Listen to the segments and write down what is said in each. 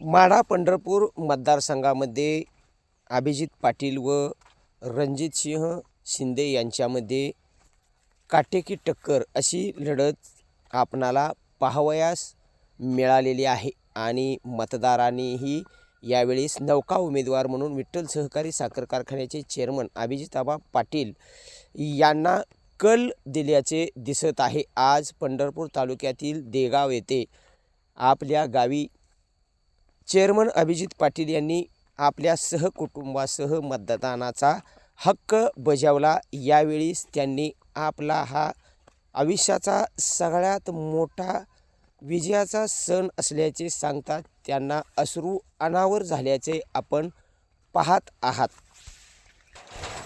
माढा पंढरपूर मतदारसंघामध्ये अभिजित पाटील व रणजितसिंह शिंदे यांच्यामध्ये काटेकी टक्कर अशी लढत आपणाला पाहावयास मिळालेली आहे. आणि मतदारांनीही यावेळेस नौका उमेदवार म्हणून विठ्ठल सहकारी साखर कारखान्याचे चेअरमन अभिजिताबा पाटील यांना कल दिल्याचे दिसत आहे. आज पंढरपूर तालुक्यातील देगाव येथे आपल्या गावी चेअरमन अभिजित पाटील यांनी आपल्या सहकुटुंबासह मतदानाचा हक्क बजावला. यावेळीच त्यांनी आपला हा आयुष्याचा सगळ्यात मोठा विजयाचा सण असल्याचे सांगतात. त्यांना अश्रू अनावर झाल्याचे आपण पाहत आहात.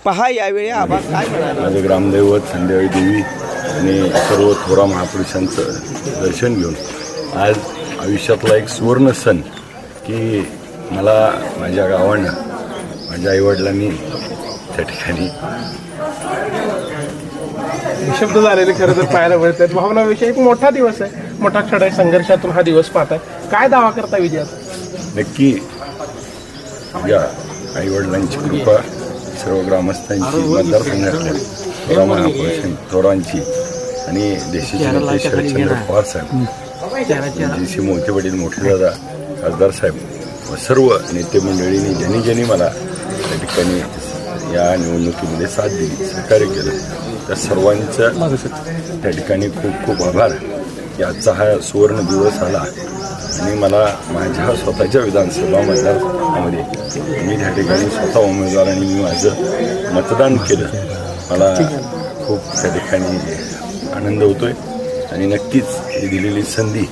पहा यावेळी आबा काय म्हणाले? माझे ग्रामदैवत संध्याकाळी देवी आणि सर्व थोरा महापुरुषांचं दर्शन घेऊन आज आयुष्यातला एक सुवर्ण सण की मला माझ्या गावानं माझ्या आईवडिलांनी त्या ठिकाणी निशब्द झालेले खरं तर पाहायला मिळतात भावनाविषयी एक मोठा दिवस आहे. मोठा क्षण आहे. संघर्षातून हा दिवस पाहताय काय दावा करता विजयाचा नक्की माझ्या आईवडिलांची कृपा सर्व ग्रामस्थांची मतदारसंघातल्या थोरा थोरांची आणि देशाचे नेते शरदचंद्र पवार साहेब. मोहिते वडील मोठे दादा खासदार साहेब व सर्व नेते मंडळींनी ज्यांनी ज्यांनी मला त्या ठिकाणी या निवडणुकीमध्ये साथ दिली सहकार्य केलं त्या सर्वांचं त्या ठिकाणी खूप खूप आभार. की आजचा हा सुवर्ण दिवस आला आणि मला माझ्या स्वतःच्या विधानसभा मतदारसंघामध्ये मी त्या ठिकाणी स्वतः उमेदवार आणि मी माझं मतदान केलं. मला खूप त्या ठिकाणी आनंद होतो आहे आणि नक्कीच ही दिलेली संधी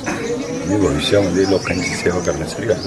भविष्यामध्ये लोकांची सेवा करण्यासाठी घालतो